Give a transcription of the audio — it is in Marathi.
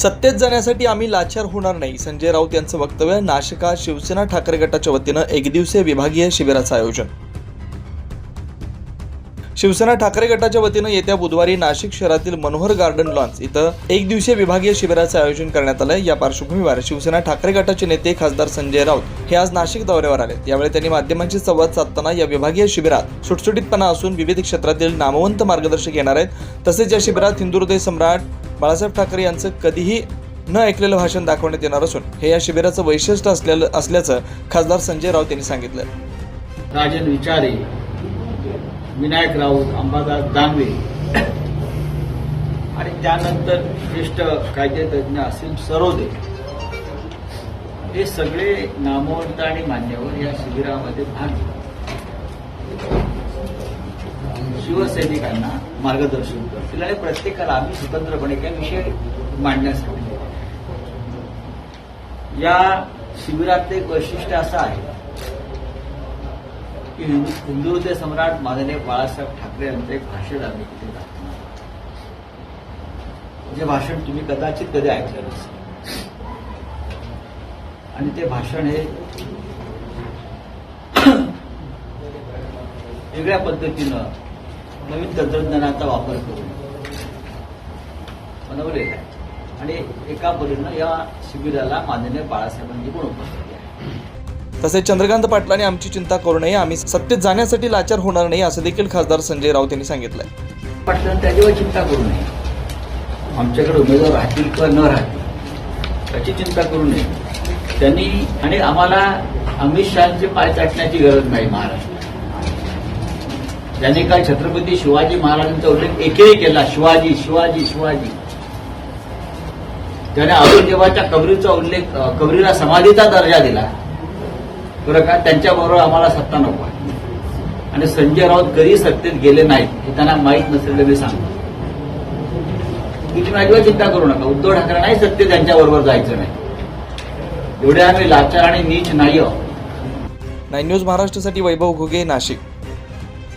सत्तेत जाण्यासाठी आम्ही लाचार होणार नाही. संजय राऊत यांचं वक्तव्य नाशिकात शिवसेना ठाकरे गटाच्या वतीनं एकदिवसीय विभागीय शिबिराचं आयोजन शिवसेना ठाकरे गटाच्या वतीनं येत्या बुधवारी नाशिक शहरातील मनोहर गार्डन लॉन्स इथं एक दिवसीय विभागीय शिबिराचं आयोजन करण्यात आलं या पार्श्वभूमीवर शिवसेना ठाकरे गटाचे नेते खासदार संजय राऊत हे आज नाशिक दौऱ्यावर आले यावेळी त्यांनी माध्यमांशी संवाद साधताना या विभागीय शिबिरात सुटसुटीतपणा असून विविध क्षेत्रातील नामवंत मार्गदर्शक येणार आहेत. तसेच या शिबिरात हिंदुहृदय सम्राट बाळासाहेब ठाकरे यांचं कधीही न ऐकलेलं भाषण दाखवण्यात येणार असून हे या शिबिराचं वैशिष्ट्य असलेलं असल्याचं खासदार संजय राऊत यांनी सांगितलं. राजन विचारे विनायक राऊत अंबादास दानवे. आणि त्यानंतर ज्येष्ठ कायदेतज्ञ असीम सरोदे. हे सगळे नामवंत आणि मान्यवर या शिबिरामध्ये भाग शिवसैनिकांना मार्गदर्शन करतील आणि प्रत्येकाला आम्ही स्वतंत्रपणे काही विषय मांडण्यासाठी या शिबिरातलं एक वैशिष्ट्य असं आहे की हिंदू हिंदुहृदय सम्राट माननीय बाळासाहेब ठाकरे यांचं एक भाषण आम्ही तिथे दाखवणार जे भाषण तुम्ही कदाचित कधी ऐकलं नसेल आणि ते भाषण हे वेगळ्या पद्धतीनं नवीन तंत्रज्ञानाचा वापर करून बनवलेलं आहे. आणि एका परीनं या शिबिराला माननीय बाळासाहेबांची पण उपस्थिती आहे. तसेच चंद्रकांत पाटलांनी आमची चिंता करू नये आम्ही सत्तेत जाण्यासाठी लाचार होणार नाही असं देखील खासदार संजय राऊत यांनी सांगितलंय. पाटलांनी त्याच्यावर चिंता करू नये. आमच्याकडे उमेदवार राहतील किंवा न राहतील त्याची चिंता करू नये. त्यांनी आणि आम्हाला अमित शहाचे पाय चाटण्याची गरज नाही महाराष्ट्र त्यांनी काल छत्रपती शिवाजी महाराजांचा उल्लेख एकही केला शिवाजी शिवाजी शिवाजी. त्याने औरंगजेबाच्या कबरीचा उल्लेख कबरीला समाधीचा दर्जा दिला. बरं का? त्यांच्याबरोबर आम्हाला सत्ता नको आहे. आणि संजय राऊत कधी सत्तेत गेले नाहीत हे त्यांना माहीत नसलेलं मी सांगतो. तुम्ही अजिबात चिंता करू नका. उद्धव ठाकरे नाही सत्य त्यांच्याबरोबर जायचं नाही. एवढे आम्ही लाचार आणि नीच नाही आहोत नाईन न्यूज महाराष्ट्रासाठी वैभव घुगे नाशिक.